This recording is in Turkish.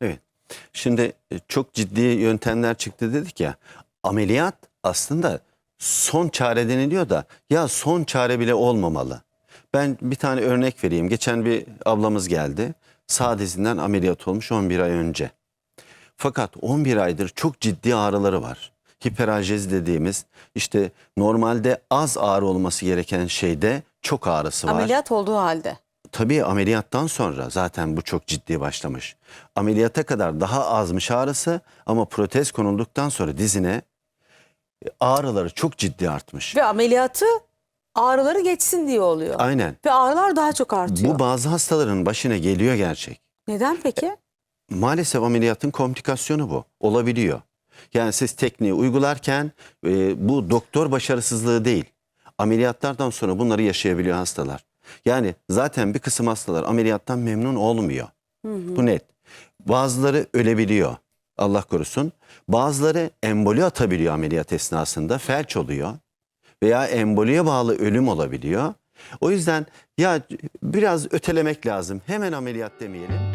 Evet. Şimdi e, çok ciddi yöntemler çıktı dedik ya. Ameliyat aslında son çare deniliyor da ya son çare bile olmamalı. Ben bir tane örnek vereyim. Geçen bir ablamız geldi. Sağ dizinden ameliyat olmuş 11 ay önce. Fakat 11 aydır çok ciddi ağrıları var. Hiperajezi dediğimiz işte normalde az ağrı olması gereken şeyde çok ağrısı var. Ameliyat olduğu halde. Tabii ameliyattan sonra zaten bu çok ciddi başlamış. Ameliyata kadar daha azmış ağrısı ama protez konulduktan sonra dizine ağrıları çok ciddi artmış. Ve ameliyatı ağrıları geçsin diye oluyor. Aynen. Ve ağrılar daha çok artıyor. Bu bazı hastaların başına geliyor gerçek. Neden peki? Maalesef ameliyatın komplikasyonu bu. Olabiliyor. Yani siz tekniği uygularken e, bu doktor başarısızlığı değil. Ameliyatlardan sonra bunları yaşayabiliyor hastalar. Yani zaten bir kısım hastalar ameliyattan memnun olmuyor. Bu net. Bazıları ölebiliyor. Allah korusun. Bazıları emboli atabiliyor ameliyat esnasında. Felç oluyor. Veya emboliye bağlı ölüm olabiliyor. O yüzden ya biraz ötelemek lazım. Hemen ameliyat demeyelim.